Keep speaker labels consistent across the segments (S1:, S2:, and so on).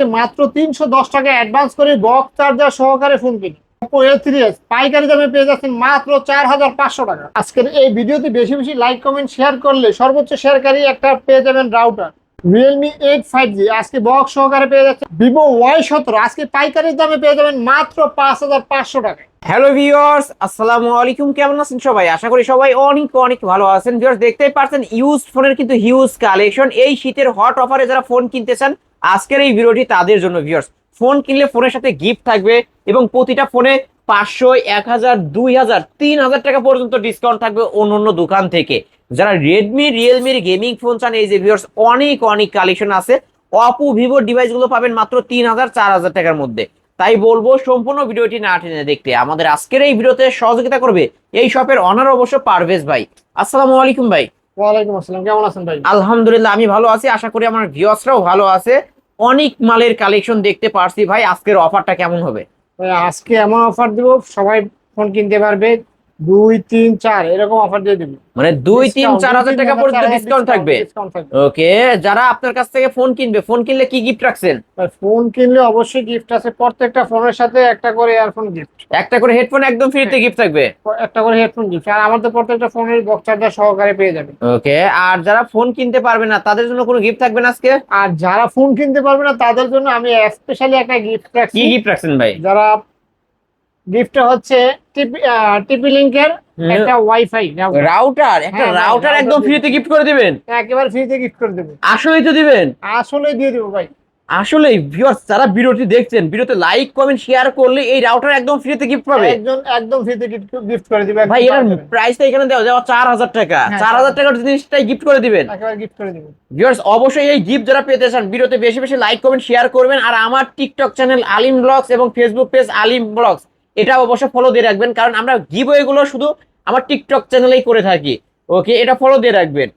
S1: মাত্র তিনশো দশ টাকা অ্যাডভান্স করে বক্স চার্জার সহকারে ফোন কিনি। Oppo A3s পাইকারি দামে পেয়ে যাচ্ছেন মাত্র চার হাজার পাঁচশো টাকা। আজকের এই ভিডিওতে বেশি বেশি লাইক কমেন্ট শেয়ার করলে সর্বোচ্চ শেয়ারকারী একটা পেয়ে যাবেন router Realme eight five G আজকে বক্স সহকারে পেয়ে যাচ্ছে ভিভো ওয়াই সতেরো। আজকে পাইকারি দামে পেয়ে যাবেন মাত্র পাঁচ হাজার পাঁচশো টাকা।
S2: হ্যালো ভিউয়ার্স আসসালামু আলাইকুম। কেমন আছেন সবাই? আশা করি সবাই অনেক অনেক ভালো আছেন। ভিউয়ার্স দেখতেই পারছেন ইউজ ফোনের কিন্তু হিউজ কালেকশন এই শীতের হট অফারে যারা ফোন কিনতে চান, আজকের এই ভিডিওটি তাদের জন্য ভিউয়ার্স ফোন কিনলে ফোনের সাথে গিফট থাকবে এবং প্রতিটা ফোনে পাঁচশো এক হাজার দুই হাজার তিন হাজার টাকা পর্যন্ত ডিসকাউন্ট থাকবে অন্য অন্য দোকান থেকে। যারা রেডমি রিয়েলমির গেমিং ফোন চান এই যে ভিউয়ার্স অনেক অনেক কালেকশন আছে। অপো ভিভোর ডিভাইসগুলো পাবেন মাত্র তিন হাজার চার হাজার টাকার মধ্যে। তাই বলব সম্পূর্ণ ভিডিওটি না টেনে দেখতে। আমাদের আজকের এই ভিডিওতে সহযোগিতা করবে এই শপের অনার অবশ্য পারভেজ ভাই। আসসালামু আলাইকুম ভাই।
S1: ওয়ালাইকুম আসসালাম কেমন আছেন ভাই?
S2: আলহামদুলিল্লাহ আমি ভালো আছি। আশা করি আমার ভিউয়ার্সরাও ভালো আছে। অনেক মালের কালেকশন দেখতে পারছি ভাই। আজকের অফারটা কেমন হবে?
S1: আজকে এমন অফার দিব সবাই ফোন কিনতে পারবে। দুই তিন চার এরকম অফার দিয়ে দিব।
S2: মানে দুই তিন চার হাজার টাকা পর্যন্ত ডিসকাউন্ট থাকবে। ওকে যারা আপনার কাছ থেকে ফোন কিনবে ফোন কিনলে কি গিফট রাখছেন?
S1: ফোন কিনলে অবশ্যই গিফট আছে। প্রত্যেকটা ফোনের সাথে একটা করে ইয়ারফোন গিফট
S2: একটা করে হেডফোন একদম ফ্রিতে গিফট থাকবে।
S1: একটা করে হেডফোন গিফট আর আমাদের প্রত্যেকটা ফোনের বক্স চার্জার সহকারে পেয়ে যাবে।
S2: ওকে আর যারা ফোন কিনতে পারবে না তাদের জন্য কোনো গিফট থাকবে না আজকে?
S1: আর যারা ফোন কিনতে পারবে না তাদের জন্য আমি স্পেশালি একটা গিফট
S2: কি গিফট রাখছেন ভাই?
S1: যারা গিফটটা হচ্ছে টিপি লিংকের একটা ওয়াইফাই
S2: রাউটার একটা
S1: হ্যাঁ,
S2: রাউটার একদম ফ্রিতে গিফট করে দিবেন?
S1: একেবারে ফ্রিতে গিফট করে দেবে।
S2: আসলেই তো দিবেন?
S1: আসলে দিয়ে দেবো ভাই।
S2: আসলে ভিউয়ার্স যারা ভিডিওটি দেখছেন ভিডিওতে লাইক কমেন্ট শেয়ার করলে এই রাউটার একদম ফ্রিতে গিফট পাবে।
S1: একজন একদম ফ্রিতে গিফট করে দিবে
S2: ভাই এর প্রাইসটা এখানে দেওয়া চার হাজার টাকা।
S1: হ্যাঁ,
S2: চার হাজার টাকার জিনিসটাই গিফট করে দিবেন।
S1: একেবারে গিফট করে দিবে
S2: ভিউয়ার্স অবশ্যই এই গিফট যারা পেতে চান ভিডিওতে বেশি বেশি লাইক কমেন্ট শেয়ার করবেন। আর আমার টিকটক চ্যানেল আলিম ব্লগস এবং ফেসবুক পেজ আলিম ব্লগস এটা অবশ্যই ফলো দিয়ে রাখবেন, কারণ আমরা গিভ এগুলো শুধু আমার টিকটক চ্যানেলেই করে থাকি। ওকে এটা ফলো দিয়ে রাখবেন।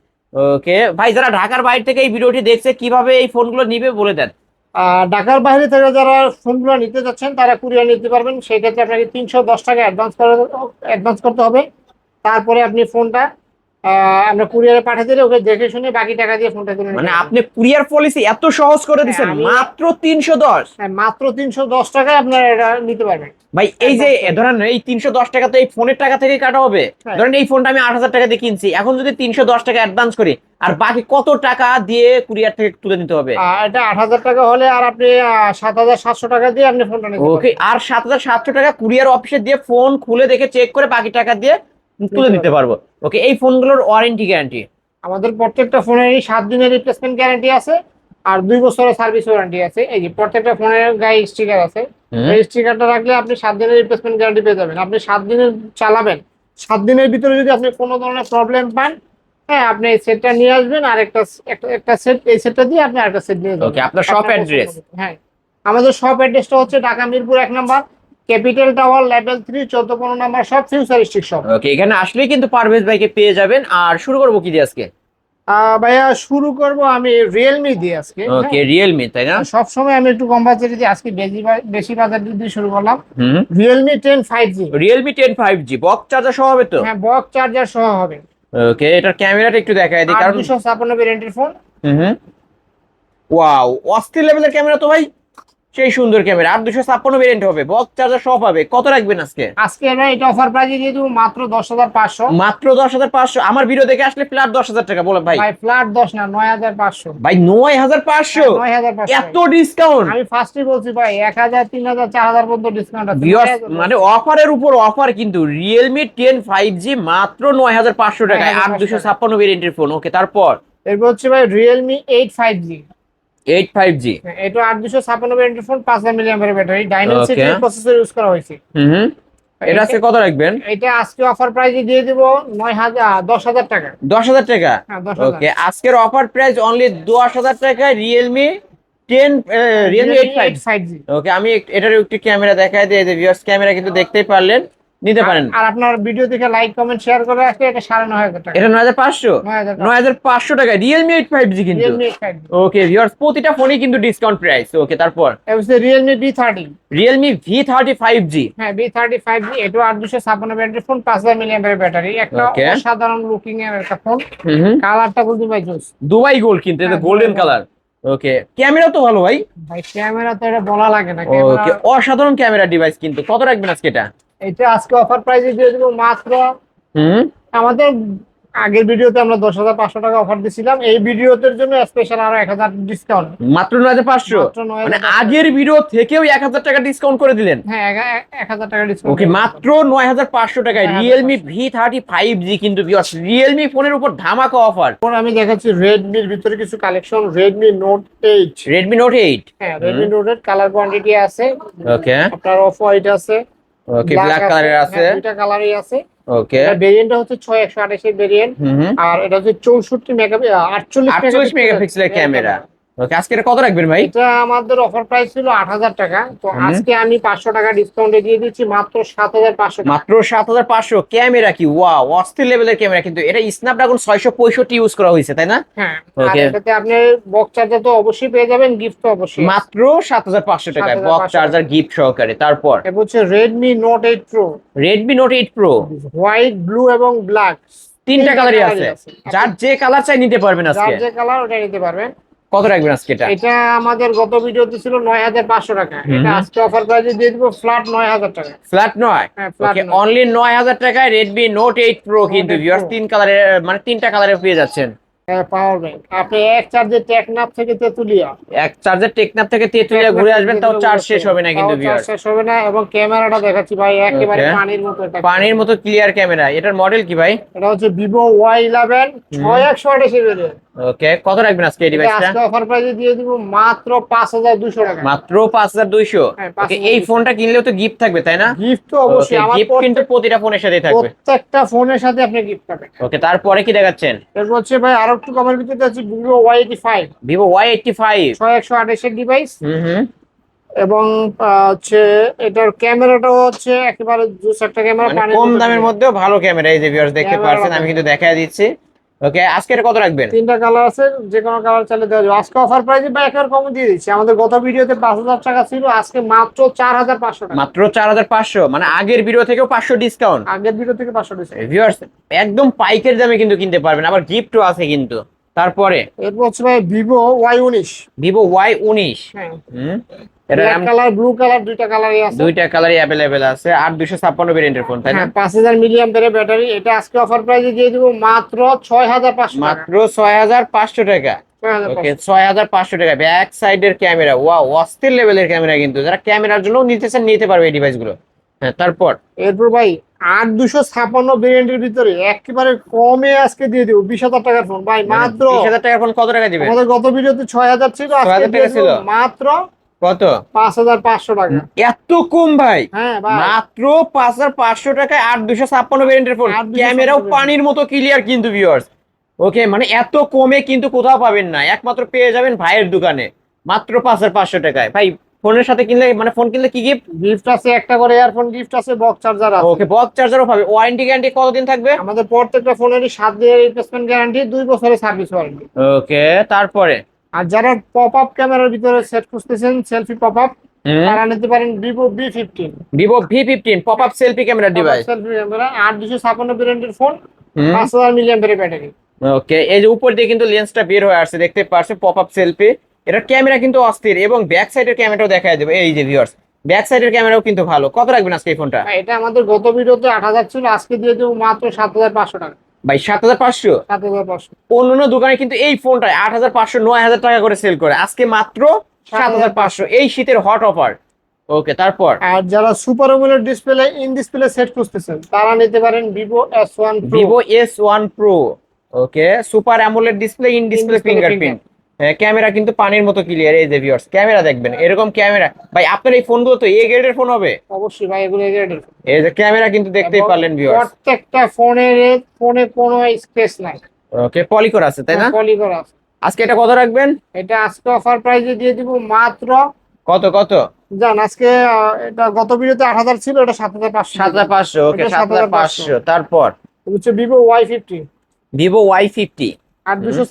S2: ওকে ভাই, যারা ঢাকার বাইরে থেকে এই ভিডিওটি দেখছে, কীভাবে এই ফোনগুলো নিবে বলে দেন।
S1: ঢাকার বাইরে থেকে যারা ফোনগুলো নিতে যাচ্ছেন, তারা কুরিয়ার নিতে পারবেন। সেই ক্ষেত্রে আপনাকে তিনশো দশ টাকা অ্যাডভান্স করে অ্যাডভান্স করতে হবে। তারপরে আপনি ফোনটা আমরা কুরিয়ারে পাঠিয়ে দিলে ওকে দেখে শুনে বাকি টাকা দিয়ে ফোনটা নিতে
S2: মানে আপনি কুরিয়ার পলিসি এত সহজ করে
S1: হ্যাঁ,
S2: মাত্র তিনশো দশ।
S1: হ্যাঁ, মাত্র তিনশো দশ টাকায় আপনারা এটা নিতে পারবেন।
S2: ভাই এই যে ধরেন এই তিনশো দশ টাকা তো এই ফোনের টাকা থেকে কাটা হবে।
S1: হ্যাঁ।
S2: ধরেন এই ফোনটা আমি আট হাজার টাকা দিয়ে কিনছি এখন যদি তিনশো দশ টাকা অ্যাডভান্স করি আর বাকি কত টাকা দিয়ে কুরিয়ার থেকে তুলে নিতে হবে?
S1: এটা আট হাজার টাকা হলে আর আপনি সাত হাজার সাতশো টাকা দিয়ে আপনি ফোনটা নিতে
S2: ওকে আর সাত হাজার সাতশো টাকা কুরিয়ার অফিসে দিয়ে ফোন খুলে দেখে চেক করে বাকি টাকা দিয়ে তুলে
S1: নিতে
S2: পারব। ওকে এই ফোনগুলোর ওয়ারেন্টি গ্যারান্টি
S1: আমাদের প্রত্যেকটা ফোনেরই সাত দিনের রিপ্লেসমেন্ট গ্যারান্টি আছে আর দুই বছরের সার্ভিস ওয়ারেন্টি আছে। এই যে প্রত্যেকটা ফোনের গায়ে স্টিকার আছে। এই স্টিকারটা রাখলে আপনি সাত দিনের রিপ্লেসমেন্ট গ্যারান্টি পেয়ে যাবেন। আপনি সাত দিনের চালাবেন। সাত দিনের ভিতরে যদি আপনি কোনো ধরনের প্রবলেম পান হ্যাঁ আপনি এই সেটটা নিয়ে আসবেন আর একটা একটা- সেট এই সেটটা দিয়ে আপনি আরেকটা সেট নিয়ে যাবেন।
S2: Okay, আপনার?
S1: পছন্দ মতো। হ্যাঁ। আমাদের শপ অ্যাড্রেসটা হচ্ছে ঢাকা মিরপুর এক নম্বর। ক্যাপিটাল টাওয়ার লেভেল থ্রি চোদ্দ পনেরো নম্বর শপ ফিউচারিস্টিক শপ
S2: ওকে এখানে আসলেই কিন্তু পারভেজ ভাইকে পেয়ে যাবেন। আর শুরু করব কি দিয়ে আজকে?
S1: ভাইয়া শুরু করব আমি রিয়েলমি দিয়ে আজকে
S2: ওকে রিয়েলমি তাই না?
S1: সব সময় আমি একটু কম বাজেটে দিয়ে আজকে বেশি বেশি বাজার দিয়ে শুরু করলাম।
S2: হুম।
S1: Realme ten five G
S2: Realme ten five G box charger সহ হবে তো?
S1: হ্যাঁ বক্স চার্জার সহ হবে।
S2: ওকে এটার ক্যামেরাটা একটু দেখায় দিই কারণ
S1: দুশো ছাপ্পান্ন ভেরিয়েন্টের ফোন
S2: হুম ওয়াও অস্থির লেভেলের ক্যামেরা তো ভাই। সেই সুন্দর ক্যামেরা আর দুশো ছাপ্পান্ন ভেরিয়েন্ট হবে। বক্স চার্জার সব হবে কত রাখবেন আজকে?
S1: আজকে এটা অফার প্রাইজে দিয়ে দেবো মাত্র দশ হাজার পাঁচশো।
S2: মাত্র দশ হাজার পাঁচশো। আমার ভিডিও দেখে আসলে ফ্ল্যাট দশ হাজার টাকা বলে ভাই।
S1: ভাই ফ্ল্যাট দশ না নয় হাজার পাঁচশো।
S2: ভাই নয় হাজার পাঁচশো?
S1: নয় হাজার পাঁচশো।
S2: এত ডিসকাউন্ট
S1: আমি ফার্স্টে বলছি ভাই এক হাজার তিন হাজার চার হাজার পর্যন্ত ডিসকাউন্ট আছে।
S2: মানে অফারের উপর অফার কিন্তু রিয়েলমি টেন ফাইভ জি মাত্র নয় হাজার পাঁচশো টাকায়। আর
S1: 9,500
S2: দুশো ছাপ্পান্ন ভেরিয়েন্টের ফোন ওকে তারপর?
S1: এরপর হচ্ছে ভাই Realme eight five G
S2: eight five G.
S1: এটা আট দুশো ছাপ্পান্ন ফোন পাঁচ হাজার মিলিয়ামের battery. Dimensity
S2: Okay.
S1: Processor use করা হয়েছে।
S2: হুম এটা আজকে কত রাখবেন?
S1: এটা আজকে অফার প্রাইজে দিয়ে দেবো নয় হাজার দশ হাজার টাকা।
S2: দশ হাজার টাকা?
S1: হ্যাঁ দশ
S2: ওকে আজকের অফার প্রাইস অনলি দশ হাজার টাকায় Realme ten Realme eight five
S1: five G
S2: okay আমি এটার একটি ক্যামেরা দেখাই দিই যে ভিউয়ার্স ক্যামেরা কিন্তু দেখতেই পারলেন। নিতে পারেন।
S1: আর আপনার ভিডিও দেখে লাইক কমেন্ট শেয়ার করে আসলে এটা সাড়ে নয় হাজার টাকা।
S2: এটা নয় হাজার পাঁচশো?
S1: নয় হাজার
S2: পাঁচশো। টাকা রিয়েলমি এইট ফাইভ জি কিন্তু। ওকে ভিউয়ার্স প্রতিটা ফোনই কিন্তু ডিসকাউন্ট প্রাইস ওকে তারপর?
S1: Realme B thirty
S2: Realme V thirty five G
S1: হ্যাঁ বি থার্টি ফাইভ জি এটা আট দুশো ছাপ্পান্ন ব্যাটারি ফোন পাঁচ হাজার মিলিয়ামের ব্যাটারি। একটা. অসাধারণ লুকিং এর একটা ফোন কালারটা বলতে জোস
S2: দুবাই গোল্ড কিন্তু এটা গোল্ডেন কালার ওকে ক্যামেরা তো ভালো ভাই।
S1: ভাই ক্যামেরা তো এটা বলা লাগে না।
S2: ওকে অসাধারণ ক্যামেরা ডিভাইস কিন্তু। কত রাখবেন আজকে এটা?
S1: এটা আজকে অফার প্রাইসে দিয়ে দেবো মাত্র
S2: হুম?
S1: আমাদের আগের ভিডিওতে আমরা দশ হাজার পাঁচশো টাকা অফার দিছিলাম। এই ভিডিওতে জন্য স্পেশাল আরও এক হাজার ডিসকাউন্ট
S2: মাত্র নয় হাজার পাঁচশো? মানে আগের ভিডিও থেকেও এক হাজার টাকা ডিসকাউন্ট করে দিলেন?
S1: হ্যাঁ এক- হাজার টাকা ডিসকাউন্ট
S2: ওকে মাত্র নয় হাজার পাঁচশো টাকায়
S1: 9,500
S2: Realme V thirty five G কিন্তু রিয়েলমি ফোনের উপর ধামাকা অফার
S1: আমি দেখাচ্ছি রেডমির ভিতরে কিছু collection Redmi Note eight
S2: Redmi Note eight
S1: হ্যাঁ Redmi Note eight colour quantity আছে।
S2: ওকে
S1: আপনার অফ হোয়াইট আছে।
S2: ওকে ব্ল্যাক কালারের আছে।
S1: দুটো কালারই আছে।
S2: ওকে
S1: এটা ভেরিয়েন্টটা হচ্ছে ছয় একশো আঠাশের ভেরিয়েন্ট আর এটা হচ্ছে চৌষট্টি মেগা আটচল্লিশ
S2: আটচল্লিশ মেগাপিক্সেলের ক্যামেরা ওকে আজকে এটা কত রাখবেন ভাই?
S1: এটা আমাদের অফার প্রাইস ছিল আট হাজার টাকা। তো আজকে আমি পাঁচশো টাকা ডিসকাউন্টে দিয়ে দিচ্ছি মাত্র সাত হাজার পাঁচশো টাকা।
S2: মাত্র সাত হাজার পাঁচশো। ক্যামেরা কি? ওয়াও অস্থির লেভেলের ক্যামেরা। কিন্তু এটা স্ন্যাপড্রাগন ছয়শো পঁয়ষট্টি ইউজ করা হয়েছে তাই না?
S1: হ্যাঁ
S2: Okay.
S1: এটাতে আপনি বক্স চার্জার তো অবশ্যই পেয়ে যাবেন গিফট তো অবশ্যই
S2: মাত্র সাত হাজার পাঁচশো টাকায়
S1: 7,500
S2: বক্স চার্জার গিফট সহকারে। তারপর?
S1: এটা হচ্ছে Redmi Note eight pro
S2: Redmi Note eight pro
S1: white blue এবং ব্ল্যাক
S2: তিনটা কালারই আছে। যার যে কালার চাই নিতে পারবেন
S1: যার
S2: আজকে
S1: যে কালার ওটা নিতে পারবেন।
S2: কত রাখবেন আজকে এটা?
S1: এটা আমাদের গত ভিডিওতে ছিল নয় হাজার পাঁচশো টাকা। এটা আজকে অফার প্রাইসে দিয়ে দিব ফ্ল্যাট নয় হাজার টাকা।
S2: ফ্ল্যাট নয়?
S1: হ্যাঁ ফ্ল্যাট
S2: ওকে অনলি নয় হাজার টাকায় Redmi Note 8
S1: Pro
S2: কিন্তু ভিউয়ার্স তিন কালারে মানে তিনটা কালারে পেয়ে যাচ্ছেন।
S1: পাওয়ার ব্যাংক আপনি এক চার্জে টেকনাফ থেকে তেতুলিয়া।
S2: এক চার্জার টেকনাফ থেকে তেতুলিয়া ঘুরে আসবেন তাও চার্জ শেষ হবে না কিন্তু
S1: তাও শেষ হবে না এবং ক্যামেরাটা দেখাচ্ছি ভাই একেবারে পানির মতো এটা।
S2: পানির মতো ক্লিয়ার ক্যামেরা এটার মডেল কি ভাই?
S1: এটা হচ্ছে ভিভো ওয়াই ইলেভেন
S2: ওকে কত রাখবেন আজকে এই ডিভাইসটা
S1: আজকে অফার প্রাইসে দিয়ে দিব মাত্র পাঁচ হাজার দুশো টাকা।
S2: মাত্র পাঁচ হাজার দুইশো?
S1: হ্যাঁ,
S2: ওকে এই ফোনটা কিনলেও তো গিফট থাকবে তাই না?
S1: গিফট তো অবশ্যই। আমার
S2: গিফট কিন্তু প্রতিটা ফোনের সাথে থাকবে।
S1: প্রত্যেকটা ফোনের সাথে আপনি গিফট পাবেন।
S2: ওকে তারপরে কি দেখাচ্ছেন?
S1: এরপর হচ্ছে ভাই আরও একটু কমের ভিতরে আছে Vivo Y eighty five
S2: Vivo Y eighty five
S1: ছয় একশো আঠাশের ডিভাইস
S2: হুম হুম।
S1: এবং হচ্ছে এটার ক্যামেরাটাও হচ্ছে একেবারে জুস একটা ক্যামেরা
S2: কম দামের মধ্যেও ভালো ক্যামেরা এই যে ভিউয়ার্স দেখতে পারছেন আমি কিন্তু দেখাই দিচ্ছি। ওকে আজকে কত রাখবেন?
S1: তিনটা কালার আছে যে কোনো কালার চাইলে দেওয়া যাবে। আজকে অফার প্রাইসে বা একবার কম দিয়ে দিচ্ছি। আমাদের গত ভিডিওতে পাঁচ হাজার টাকা ছিল আজকে মাত্র চার হাজার পাঁচশো টাকা।
S2: মাত্র চার হাজার পাঁচশো। মানে আগের ভিডিও থেকেও পাঁচশো ডিসকাউন্ট
S1: আগের ভিডিও থেকে পাঁচশো ডিসকাউন্ট
S2: ভিউয়ার্স একদম পাইকের দামে কিন্তু কিনতে পারবেন। আবার গিফটও আছে কিন্তু। তারপরে?
S1: এরপর হচ্ছে ভাই ভিভো ওয়াই উনিশ।
S2: ভিভো ওয়াই উনিশ।
S1: হ্যাঁ।
S2: এটা
S1: কালার ব্লু কালার দুইটা কালারই আছে।
S2: দুইটা কালারই আছে। আর ভেরিয়েন্টের ফোন তাই না?
S1: ব্যাটারি এটা আজকে অফার প্রাইসে দিয়ে দিব মাত্র টাকা।
S2: মাত্র টাকা। ওকে ব্যাক সাইডের ক্যামেরা ওয়া অস্থির লেভেলের ক্যামেরা কিন্তু। যারা ক্যামেরার জন্য নিতে চান নিতে পারবে এই ডিভাইসগুলো। হ্যাঁ তারপর?
S1: এরপর ভাই আট দুশো ছাপান্ন ভেরিয়েন্টের ভিতরে একেবারে কমে আজকে দিয়ে দিব। বিশ হাজার টাকার ফোন ভাই মাত্র
S2: বিশ হাজার টাকার ফোন কত টাকা দিবে?
S1: আমাদের গত ভিডিওতে ছয় হাজার ছিল আজকে
S2: 6,000
S1: দিয়ে
S2: টাকা ছিল?
S1: মাত্র
S2: কত?
S1: পাঁচ হাজার পাঁচশো টাকা।
S2: এত কম ভাই?
S1: হ্যাঁ
S2: মাত্র পাঁচ হাজার পাঁচশো টাকায় আট দুশো ছাপ্পান্ন ভেরিয়েন্টের ফোন
S1: 8,256
S2: ক্যামেরাও পানির মতো ক্লিয়ার কিন্তু ভিউয়ার্স ওকে মানে এত কমে কিন্তু কোথাও পাবেন না। একমাত্র পেয়ে যাবেন ভাইয়ের দোকানে। মাত্র পাঁচ হাজার পাঁচশো টাকায়। ভাই ফোনের সাথে কিনলে মানে ফোন কিনলে কি গিফট
S1: গিফট আছে একটা করে ইয়ারফোন গিফট আছে বক্স চার্জার আছে।
S2: ওকে বক্স চার্জারও পাবে। ওয়ারেন্টি গ্যারান্টি কতদিন থাকবে?
S1: আমাদের প্রত্যেকটা ফোনেরই সাত দিনের রিপ্লেসমেন্ট গ্যারান্টি দুই বছরের সার্ভিস ওয়ারেন্টি
S2: ওকে তারপরে?
S1: আর যারা পপ আপ ক্যামেরার ভিতরে সেট খুঁজতেছেন সেলফি পপ আপ তারা নিতে পারেন Vivo B fifteen
S2: Vivo V fifteen pop up selfie camera device
S1: selfie camera আট দুশো ছাপান্ন ব্র্যান্ডের ফোন পাঁচ হাজার মিলিয়াম ব্যাটারি
S2: ওকে এই যে উপর দিয়ে কিন্তু লেন্সটা বের হয়ে আসছে দেখতে পারছে পপ আপ সেলফি এটার ক্যামেরা কিন্তু অস্থির এবং ব্যাক সাইডের ক্যামেরাও দেখা দেবে। এই যে ভিউয়ার্স ব্যাক সাইডের ক্যামেরাও কিন্তু ভালো। কত রাখবেন আজকে এই ফোনটা
S1: এটা আমাদের গত ভিডিওতে আট হাজার ছিল আজকে দিয়ে দেবো মাত্র সাত হাজার পাঁচশো টাকা।
S2: ভাই সাত হাজার পাঁচশো?
S1: সাত হাজার পাঁচশো।
S2: অন্যান্য দোকানে কিন্তু এই ফোনটা আট হাজার পাঁচশো নয় হাজার টাকা করে সেল করে। আজকে মাত্র সাত হাজার পাঁচশো। এই শীতের হট অফার ওকে তারপর?
S1: আর যারা super AMOLED display in display set খুঁজতেছেন তারা নিতে পারেন Vivo S one
S2: Vivo S one pro okay super AMOLED display in display
S1: display
S2: হ্যাঁ ক্যামেরা কিন্তু পানির মতো ক্লিয়ার এই যে ভিউয়ার্স ক্যামেরা দেখবেন এরকম ক্যামেরা। ভাই আপনার এই ফোনগুলো তো এ গ্রেডের ফোন হবে।
S1: অবশ্যই ভাই এগুলো এ গ্রেডের
S2: এই যে ক্যামেরা কিন্তু দেখতেই পারলেন ভিউয়ার্স
S1: প্রত্যেকটা ফোনের ফোনে কোনো স্পেস নাই।
S2: ওকে পলিকর আছে তাই না?
S1: হ্যাঁ, পলিকর আছে।
S2: আজকে এটা কত রাখবেন?
S1: এটা আজকে অফার প্রাইসে দিয়ে দিব মাত্র
S2: কত কত?
S1: জান আজকে এটা গত ভিডিওতে 8000 ছিল এটা
S2: 7500 7500 ওকে 7500 তারপর?
S1: হচ্ছে ভিভো Y50
S2: ভিভো Y50
S1: আর দুশো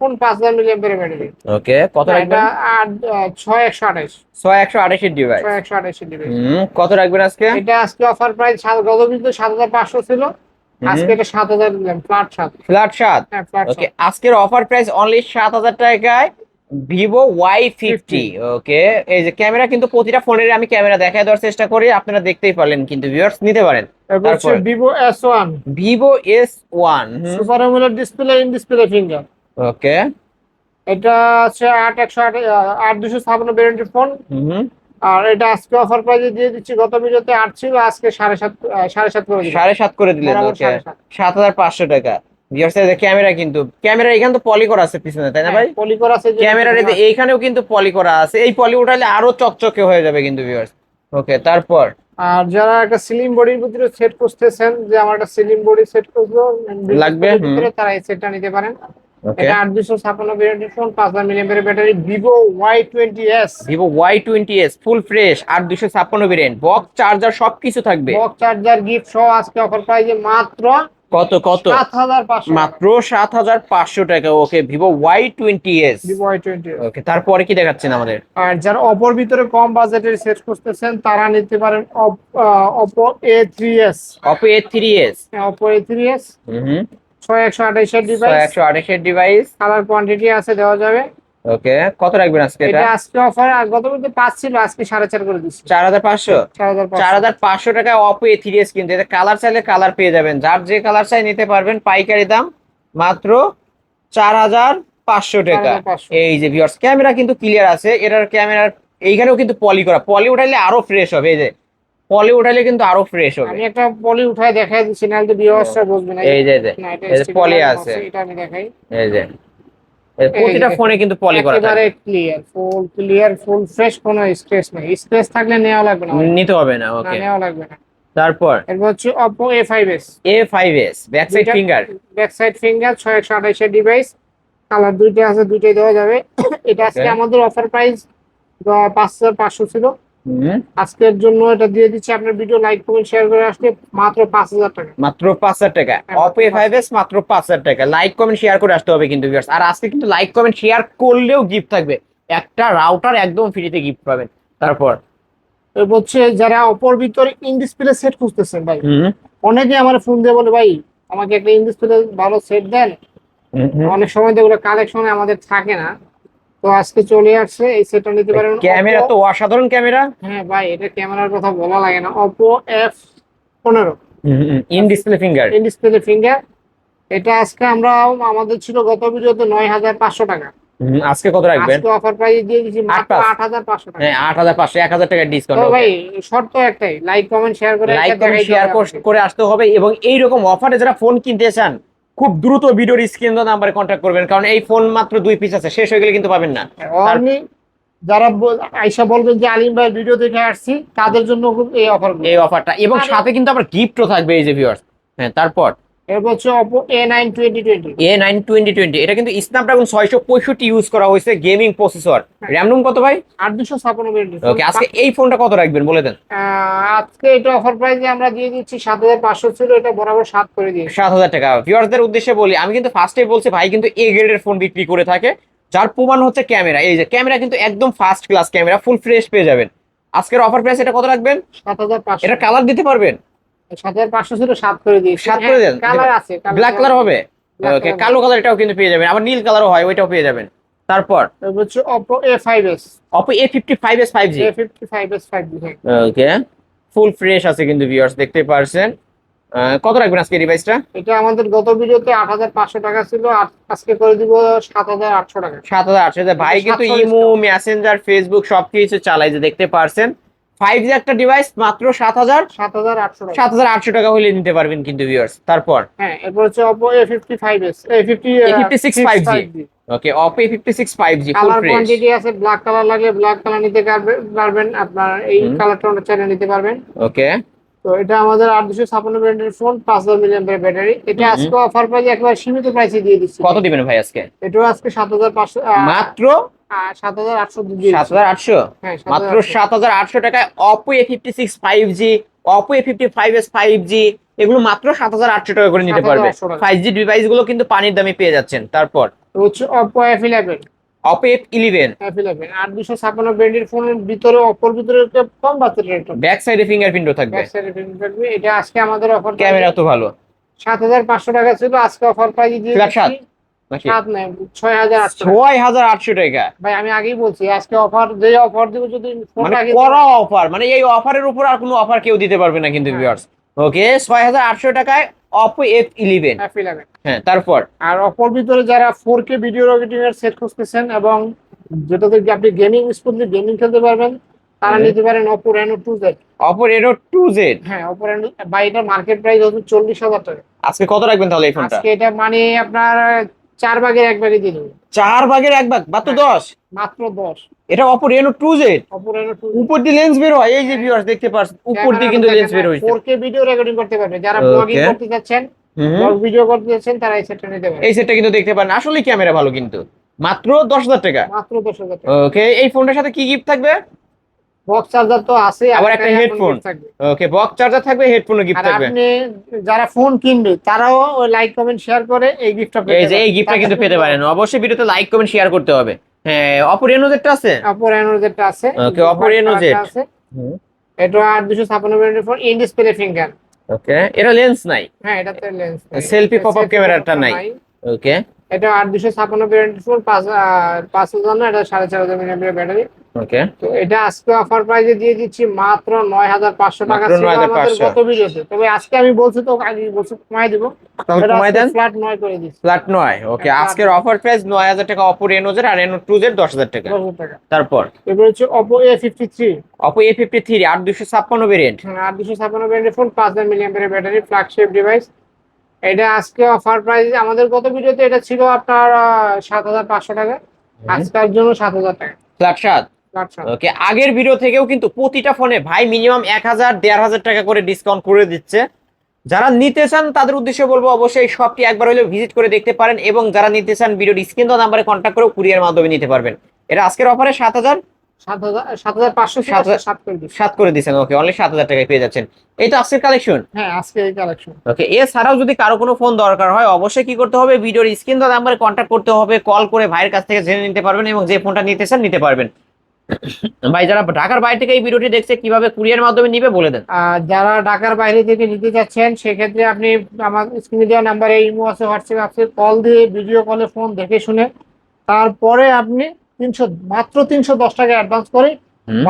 S1: ফোন পাঁচ হাজার ব্যাটারি।
S2: ওকে কত রাখবেন?
S1: ছয় একশো আঠাশ।
S2: ছয় একশো আঠাশের ডিভাইস
S1: ছয় একশো আঠাশের ডিভাইস
S2: কত রাখবেন আজকে?
S1: এটা আজকে অফার প্রাইস সাত গত সাত হাজার পাঁচশো ছিল। আজকে এটা সাত হাজার ফ্ল্যাট সাত।
S2: ফ্ল্যাট সাত।
S1: হ্যাঁ,
S2: ওকে আজকের অফার প্রাইস অনলি সাত হাজার টাকায়। ভিভো ওয়াই ফিফটি ওকে এই যে ক্যামেরা কিন্তু প্রতিটা ফোনের আমি ক্যামেরা দেখায় দেওয়ার চেষ্টা করি আপনারা দেখতেই পারলেন কিন্তু ভিউয়ার্স নিতে পারেন। তারপর?
S1: Vivo S one
S2: Vivo S one
S1: super AMOLED display in display finger
S2: okay
S1: এটা হচ্ছে আট একশো আট আট দুশো ছাপান্ন ভ্যারিয়েন্টের ফোন
S2: হুম।
S1: আর এটা আজকে অফার প্রাইজে দিয়ে দিচ্ছি গত ভিডিওতে আট ছিল আজকে সাড়ে সাত সাড়ে সাত করে
S2: সাড়ে সাত করে দিলেন ওকে।
S1: সাত
S2: হাজার পাঁচশো টাকা। ভিউয়ার্স ক্যামেরা কিন্তু ক্যামেরা এখানে তো পলি করা আছে পিছনে তাই না ভাই?
S1: হ্যাঁ, পলি করা আছে
S2: ক্যামেরার এইখানেও কিন্তু পলি করা আছে এই পলি উঠালে আরও চকচকে হয়ে যাবে কিন্তু ভিউয়ার্স ওকে তারপর?
S1: আর যারা একটা সিলিম বডির ভিতরে সেট করতেছেন যে আমার একটা সিলিম বডি সেট করব
S2: লাগবে,
S1: তারা এই সেটটা নিতে পারেন। এটা আট দুশো ছাপান্ন ভ্যারিয়েন্টের ফোন পাঁচ হাজার মিলিয়ামের battery Vivo Y twenty S
S2: Vivo Y twenty S full fresh আট দুশো ছাপ্পান্ন ভেরিয়েন্ট বক্স চার্জার সবকিছু থাকবে।
S1: বক্স চার্জার গিফট সহ আজকে অফার প্রাইজে মাত্র
S2: কত কত? মাত্র সাত হাজার পাঁচশো টাকা। Okay Vivo Y twenty S. Okay তারপরে কি দেখাচ্ছেন আমাদের?
S1: আর যারা অপর ভিতরে কম বাজেটের সেট করতেছেন তারা নিতে পারেন Oppo A three S
S2: Oppo A three S
S1: Oppo A three S
S2: হুম
S1: ছয় একশো আঠাইশের ডিভাইস
S2: একশো আঠাশের ডিভাইস
S1: কালার কোয়ান্টিটি আছে দেওয়া যাবে।
S2: ওকে কত রাখবেন আজকে এটা?
S1: এটা আজকে অফার গত ভিডিওতে পাঁচ ছিল আজকে সাড়ে চার করে দিচ্ছি।
S2: চার হাজার পাঁচশো?
S1: চার হাজার
S2: চার হাজার পাঁচশো টাকায় অপো এ থ্রি এস কিন্তু এটা কালার চাইলে কালার পেয়ে যাবেন। যার যে কালার চাই নিতে পারবেন পাইকারি দাম মাত্র চার হাজার পাঁচশো টাকা। এই যে ভিউয়ার্স ক্যামেরা কিন্তু ক্লিয়ার আছে এটার ক্যামেরার এইখানেও কিন্তু পলি করা। পলি উঠাইলে আরও ফ্রেশ হবে এই যে পলি উঠাইলে কিন্তু আরও ফ্রেশ হবে।
S1: আমি একটা পলি উঠায় দেখাই দিচ্ছি নাহলে তো ভিউয়ার্সরা বুঝবে না
S2: এই যে এই যে
S1: না,
S2: পলি আছে।
S1: এটা আমি দেখাই।
S2: এই যে। প্রতিটা ফোনে কিন্তু পলি করা
S1: একেবারে clear full clear full fresh কোনো স্ট্রেস নেই। স্ট্রেস থাকলে নেওয়া লাগবে না।
S2: নিতে হবে না
S1: না,
S2: ওকে
S1: নেওয়া লাগবে না।
S2: তারপর?
S1: এরপর হচ্ছে Oppo A5s
S2: A five S back side finger
S1: back side finger ছয় একশো আঠাইশের ডিভাইস কালার দুইটা আছে দুইটাই দেওয়া যাবে। এটা আজকে আমাদের অফার প্রাইস পাঁচ হাজার পাঁচশো ছিল।
S2: হুম
S1: আজকের জন্য এটা দিয়ে দিচ্ছি। আপনার ভিডিও লাইক কমেন্ট শেয়ার করে আসলে মাত্র পাঁচ হাজার টাকা।
S2: মাত্র পাঁচ হাজার টাকা। অপো ফাইভ এস মাত্র পাঁচ হাজার টাকা। লাইক কমেন্ট শেয়ার করে আসতে হবে কিন্তু। আর আজকে কিন্তু লাইক কমেন্ট শেয়ার করলেও গিফট থাকবে। একটা রাউটার একদম ফ্রিতে গিফট পাবেন। তারপর?
S1: হচ্ছে যারা অপর ভিতরে ইন ডিসপ্লে সেট খুঁজতেছেন ভাই। অনেকে আমার ফোন দিয়ে বলে ভাই আমাকে একটা ইন ডিসপ্লে ভালো সেট দেন। অনেক সময় তো এগুলো কালেকশনে আমাদের থাকে না। তো আজকে চলে আসছে এই সেটটা নিতে পারেন
S2: ক্যামেরা তো অসাধারণ ক্যামেরা।
S1: হ্যাঁ ভাই এটা ক্যামেরার কথা বলা লাগে না এফ পনেরো।
S2: In display finger
S1: in display finger এটা আজকে আমরা আমাদের ছিল গত ভিডিওতে নয় হাজার পাঁচশো টাকা।
S2: আজকে কত রাখবেন?
S1: আজকে অফার প্রাইস দিয়ে দিচ্ছি মাত্র
S2: পাঁচ।
S1: আট হাজার পাঁচশো টাকা।
S2: হ্যাঁ আট হাজার পাঁচশো এক হাজার টাকা
S1: তো
S2: ডিসকাউন্ট
S1: ভাই শর্ত একটাই লাইক কমেন্ট শেয়ার করে
S2: লাইক কমেন্ট শেয়ার করে আসতে হবে এবং এই রকম অফারে যারা ফোন কিনতে চান খুব দ্রুত ভিডিওর স্ক্রিন নাম্বারে কন্ট্যাক্ট করবেন কারণ এই ফোন মাত্র দুই পিস আছে শেষ হয়ে গেলে কিন্তু পাবেন না।
S1: আপনি যারা আয়শা বলবেন যে আলিম ভাই ভিডিও দেখে আসছি তাদের জন্য এই অফার
S2: এই অফারটা এবং সাথে কিন্তু আবার গিফটও থাকবে এই যে ভিউয়ার্স হ্যাঁ তারপর
S1: এরপর হচ্ছে
S2: এটা কিন্তু ছয়শো পঁয়ষট্টি ইউজ করা হয়েছে গেমিং প্রসেসর রুম কত ভাই?
S1: আট দুশো ছাপান্ন মিনিট
S2: ওকে আজকে এই ফোনটা কত রাখবেন বলে দেন?
S1: আজকে এটা অফার প্রাইসে আমরা দিয়ে দিচ্ছি ছিল এটা বরাবর করে
S2: টাকা। উদ্দেশ্যে বলি আমি কিন্তু বলছি ভাই কিন্তু এ গ্রেডের ফোন বিক্রি করে থাকে যার প্রমাণ হচ্ছে ক্যামেরা এই যে ক্যামেরা কিন্তু একদম first class camera full fresh পেয়ে যাবেন। আজকের অফার প্রাইস এটা কত রাখবেন?
S1: সাত হাজার পাঁচশো।
S2: এটা কালার দিতে পারবেন?
S1: সাত হাজার পাঁচশো ছিল সাত করে দিয়েছি।
S2: সাত করে দেন।
S1: কালার আছে
S2: ব্ল্যাক কালার হবে? ওকে কালো কালার এটাও কিন্তু পেয়ে যাবেন। আবার নীল কালারও হয় ওইটাও পেয়ে যাবেন। তারপর?
S1: হচ্ছে
S2: ওকে ফুল ফ্রেশ আছে কিন্তু ভিউয়ার্স দেখতে পারছেন। কত রাখবেন আজকে ডিভাইসটা
S1: এটা আমাদের গত ভিডিওতে আট হাজার পাঁচশো টাকা ছিল আজকে করে দিব সাত হাজার আটশো টাকা।
S2: সাত হাজার আটশো ভাই কিন্তু ইমো মেসেঞ্জার ফেসবুক সবকিছু চালাই যে দেখতে পারছেন। ফাইভ জি একটা ডিভাইস মাত্র সাত হাজার
S1: সাত হাজার আটশো টাকা।
S2: সাত হাজার আটশো টাকা হলে নিতে পারবেন কিন্তু ভিউয়ার্স তারপর?
S1: হ্যাঁ এরপর হচ্ছে Oppo A fifty five S A fifty
S2: A56 5G okay Oppo A fifty six five G
S1: colour quantity আছে ব্ল্যাক কালার লাগলে ব্ল্যাক কালার নিতে পারবে- পারবেন আপনার এই কালারটা চাইলে নিতে পারবেন।
S2: ওকে
S1: তো এটা আমাদের আট দুশো ছাপান্ন ব্র্যান্ডের ফোন পাঁচ হাজার মিলিয়ন ব্যাটারি এটা আজকে অফার প্রাইস একেবারে সীমিত প্রাইসে দিয়ে দিচ্ছি।
S2: কত দিবেন ভাই আজকে?
S1: এটাও আজকে সাত হাজার পাঁচশো
S2: মাত্র
S1: হ্যাঁ
S2: মাত্র সাত হাজার আটশো টাকায় Oppo A fifty six five G Oppo A fifty five S five G এগুলো মাত্র সাত হাজার আটশো টাকা করে নিতে পারবে। ফাইভ জি ডিভাইসগুলো কিন্তু পানির দামে পেয়ে যাচ্ছেন। তারপর
S1: হচ্ছে Oppo F eleven
S2: Oppo F eleven
S1: F eleven দুশো ছাপান্ন ব্র্যান্ডের ফোনের ভিতরে অপর ভিতরে একটা কম বাচ্চার একটা।
S2: ব্যাক সাইডে ফিঙ্গারপ্রিন্টও থাকবে।
S1: ব্যাক সাইডে প্রিন্ট থাকবে। এটা আজকে আমাদের অফার
S2: ক্যামেরা তো ভালো।
S1: সাত হাজার পাঁচশো টাকা ছিল আজকে অফার প্রাইস দিয়ে
S2: নাকি?
S1: সাত নেই ছয় হাজার আটশো টাকা।
S2: ছয় হাজার আটশো টাকা।
S1: ভাই আমি আগেই বলছি আজকে অফার যে অফার দিব যদি
S2: মানে করা অফার মানে এই অফারের উপর আর কোনো অফার কেউ দিতে পারবে না কিন্তু
S1: হ্যাঁ।
S2: ভিউয়ার্স ওকে ছয় হাজার আটশো টাকায় অপো এফ ইলেভেন হ্যাঁ তারপর?
S1: আর অপর ভিতরে যারা ফোর কে ভিডিও রেকর্ডিং এর সেট খুঁজতেছেন এবং যেটাতে আপনি গেমিং গেমিং খেলতে পারবেন তারা নিতে পারেন Oppo Reno two Z
S2: Oppo Reno two Z
S1: হ্যাঁ অপো রেনো বা এটার মার্কেট প্রাইস হচ্ছে চল্লিশ হাজার টাকা।
S2: আজকে কত রাখবেন তাহলে এই ফোনটা
S1: আজকে এটা মানে আপনার চার ভাগের এক ভাগে দিয়ে দেবো।
S2: চার ভাগের এক ভাগ মাত্র
S1: হ্যাঁ।
S2: দশ?
S1: মাত্র দশ।
S2: এটা Oppo Reno two Z
S1: Oppo Reno two
S2: উপর দিয়ে লেন্স বের হয় এই যে ভিউয়ার্স দেখতে পাচ্ছেন উপর দিয়ে কিন্তু লেন্স বের হয়েছে
S1: ফোর কে ভিডিও রেকর্ডিং করতে পারবে। যারা. ব্লগিং করতে চাচ্ছেন ব্লগ ভিডিও করতে চাচ্ছেন তারা এই সেটটা নিতে পারেন
S2: এই সেটটা কিন্তু দেখতে পারেন। আসলে ক্যামেরা ভালো কিন্তু। মাত্র দশ হাজার টাকা।
S1: মাত্র দশ হাজার টাকা।
S2: ওকে এই ফোনটার সাথে কি গিফট থাকবে?
S1: বক্স চার্জার তো আছে
S2: আবার একটা।
S1: থাকবে।
S2: ওকে বক্স চার্জার থাকবে হেডফোনও গিফট থাকবে।
S1: আপনি যারা ফোন কিনবে তারাও লাইক কমেন্ট শেয়ার করে এই গিফটটা
S2: এই যে এই গিফটটা কিন্তু পেতে পারেন। অবশ্যই ভিডিওতে লাইক কমেন্ট শেয়ার করতে হবে। হ্যাঁ অপো রেনো যেটা আছে?
S1: অপো রেনো যেটা আছে।
S2: Oppo Reno Z।
S1: আছে। এটা আর দুশো ছাপ্পান্ন মিনিটের phone in display finger
S2: okay এটা লেন্স নাই।
S1: হ্যাঁ এটাতে লেন্স
S2: Selfie pop-up ক্যামেরাটা নাই। ওকে
S1: এটা আট দুশো ছাপ্পান্ন মিনিটের ফোন পাঁচ আহ, পাঁচ হাজার না এটা সাড়ে চার হাজার ব্যাটারি
S2: ওকে।
S1: তো এটা আজকে অফার প্রাইসে দিয়ে দিচ্ছি মাত্র নয় হাজার পাঁচশো টাকা
S2: মাত্র
S1: ছিল
S2: 9,500
S1: আমাদের গত ভিডিওতে। তবে আজকে আমি বলছি তো আগে বলছি কমাই দিব।
S2: তাহলে কমাই দেন।
S1: ফ্ল্যাট নয় করে দিচ্ছি।
S2: ফ্ল্যাট নয় ওকে। আজকের অফার প্রাইস নয় হাজার টাকা অপো রেনো জেড আর টু জেড দশ হাজার টাকা। তারপর?
S1: এবার হচ্ছে ফিফটি থ্রি
S2: আট দুশো ছাপ্পান্ন ভেরিয়েন্ট
S1: আর দুশো ছাপ্পান্ন ব্র্যান্ডের ফোন পাঁচ হাজার মিলিয়াম ব্যাটারি ফ্ল্যাগশিপ ডিভাইস এটা আজকে অফার প্রাইস আমাদের গত ভিডিওতে এটা ছিল আপনার সাত হাজার পাঁচশো টাকা। আজকের জন্য সাত হাজার টাকা।
S2: ফ্ল্যাট সাত
S1: ফ্ল্যাট সাত।
S2: ওকে আগের ভিডিও থেকেও কিন্তু প্রতিটা ফোনে ভাই মিনিমাম এক হাজার দেড় হাজার টাকা করে ডিসকাউন্ট করে দিচ্ছে। যারা নিতে চান তাদের উদ্দেশ্যে বলব অবশ্যই শপটি একবার হলেও ভিজিট করে দেখতে পারেন এবং যারা নিতে চান ভিডিওর স্ক্রিন দেওয়া নাম্বারে কন্ট্যাক্ট করেও কুরিয়ার মাধ্যমে নিতে পারবেন। এটা আজকের অফারে সাত হাজার?
S1: সাত করে
S2: দিচ্ছেন ওকে অনলি সাত হাজার টাকায় পেয়ে যাচ্ছেন। এই তো আজকের কালেকশন
S1: হ্যাঁ কালেকশন
S2: ওকে এছাড়াও যদি কারও কোনো ফোন দরকার হয় অবশ্যই কি করতে হবে? ভিডিওর স্ক্রিন নাম্বারে কন্ট্যাক্ট করতে হবে কল করে ভাইয়ের কাছ থেকে জেনে নিতে পারবেন এবং যে ফোনটা নিতে চান নিতে পারবেন। ভাই যারা ঢাকার বাইরে থেকে এই ভিডিওটি দেখছে কীভাবে কুরিয়ার মাধ্যমে নিবে বলে দেন।
S1: যারা ঢাকার বাইরে থেকে নিতে যাচ্ছেন সেক্ষেত্রে আপনি আমার স্ক্রিনে দেওয়া নাম্বারে ইমো আছে হোয়াটসঅ্যাপ আছে কল দিয়ে ভিডিও কলে ফোন দেখে শুনে তারপরে আপনি তিনশো মাত্র তিনশো দশ টাকা অ্যাডভান্স করে।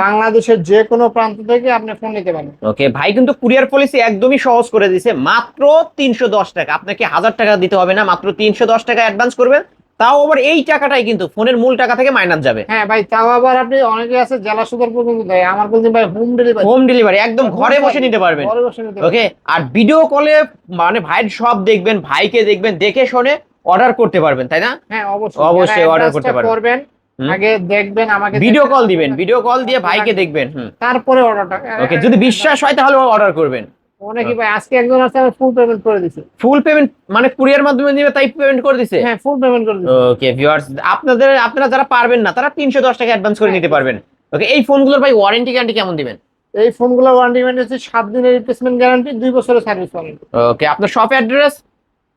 S1: বাংলাদেশের যে কোনো প্রান্ত থেকে আপনি ফোন নিতে পারেন।
S2: ওকে ভাই কিন্তু কুরিয়ার পলিসি একদমই সহজ করে দিয়েছে মাত্র তিনশো দশ টাকা। আপনাকে হাজার টাকা দিতে হবে না মাত্র তিনশো দশ টাকা অ্যাডভান্স করবেন। তাও আবার এই টাকাটাই কিন্তু ফোনের মূল টাকা থেকে মাইনাস যাবে।
S1: হ্যাঁ ভাই তাও আবার আপনি অনেকে আছে জেলা সদর পর্যন্ত দেয়। আমার বলতে ভাই হোম ডেলিভারি
S2: হোম ডেলিভারি একদম ঘরে বসে নিতে পারবেন।
S1: ঘরে বসে নিতে
S2: ওকে আর ভিডিও কলে মানে ভাইয়ের সব দেখবেন ভাইকে দেখবেন দেখে শুনে অর্ডার করতে পারবেন তাই না?
S1: হ্যাঁ অবশ্যই।
S2: অবশ্যই
S1: advance
S2: করতে পারবেন।
S1: আগে দেখবেন আমাকে
S2: ভিডিও কল দিবেন ভিডিও কল দিয়ে ভাইকে দেখবেন
S1: তারপরে অর্ডারটা
S2: ওকে যদি বিশ্বাস হয় তাহলে অর্ডার করবেন।
S1: অনেকে ভাই আজকে একজন আছে আমি ফুল পেমেন্ট করে দিছি।
S2: ফুল পেমেন্ট মানে কুরিয়ার মাধ্যমে দিবে তাই পেমেন্ট করে দিছে?
S1: হ্যাঁ ফুল পেমেন্ট করে দিছি।
S2: ওকে ভিউয়ার্স আপনাদের আপনারা যারা পারবেন না তারা তিনশো দশ টাকা অ্যাডভান্স করে নিতে পারবেন। ওকে এই ফোনগুলোর ভাই ওয়ারেন্টি গ্যারান্টি কেমন দিবেন?
S1: এই ফোনগুলোর ওয়ারেন্টি গ্যারান্টি হচ্ছে সাত দিনের রিপ্লেসমেন্ট গ্যারান্টি দুই বছরের সার্ভিস ওয়ারেন্টি
S2: ওকে আপনার শপ অ্যাড্রেস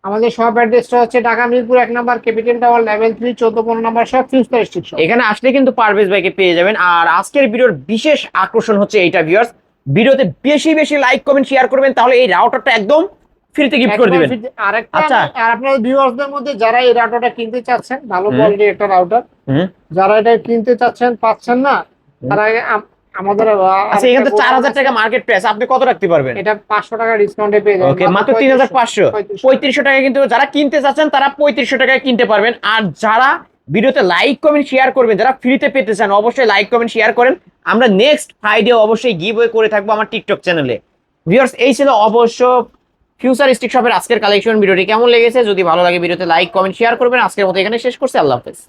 S1: আমাদের শপ অ্যাড্রেসটা হচ্ছে ঢাকা মিরপুর এক নম্বর ক্যাপিটাল টাওয়ার লেভেল থ্রি চোদ্দ পনেরো নম্বর শপ ফিউস্টার
S2: এখানে আসলে কিন্তু পারভেজ ভাইকে পেয়ে যাবেন। আর আজকের ভিডিওর বিশেষ আকর্ষণ হচ্ছে এইটা ভিউয়ার্স ভিডিওতে বেশি বেশি লাইক কমেন্ট শেয়ার করবেন তাহলে এই রাউটারটা একদম ফ্রিতে গিফট করে দিবেন। আচ্ছা।
S1: আর আপনার ভিউয়ার্সদের মধ্যে যারা এই রাউটারটা কিনতে চাচ্ছেন ভালো। কোয়ালিটির একটা রাউটার যারা এটা কিনতে চাচ্ছেন পাচ্ছেন না তারা আমাদের
S2: আচ্ছা এখানে তো
S1: আরেকটা
S2: চার হাজার
S1: গোডাউন
S2: টাকা মার্কেট প্রাইস আপনি কত রাখতে পারবেন?
S1: এটা পাঁচশো টাকা ডিসকাউন্টে পেয়ে যাবেন।
S2: ওকে মাত্র তিন হাজার পাঁচশো। পঁয়ত্রিশশো টাকা কিন্তু যারা কিনতে চাচ্ছেন তারা পঁয়ত্রিশশো টাকায় কিনতে পারবেন। আর যারা ভিডিওতে লাইক কমেন্ট শেয়ার করবেন। যারা ফ্রিতে পেতে চান, অবশ্যই লাইক কমেন্ট শেয়ার করেন। আমরা নেক্সট ফ্রাইডে অবশ্যই গিভ ওয়ে করে থাকব আমার টিকটক চ্যানেলে ভিউয়ার্স এই ছিল অবশ্য ফিউচার স্টিক শপের আজকের কালেকশন ভিডিওটি। কেমন লেগেছে? যদি ভালো লাগে ভিডিওতে লাইক কমেন্ট শেয়ার করবেন। আজকের মতো এখানে শেষ করছি। আল্লাহ হাফেজ।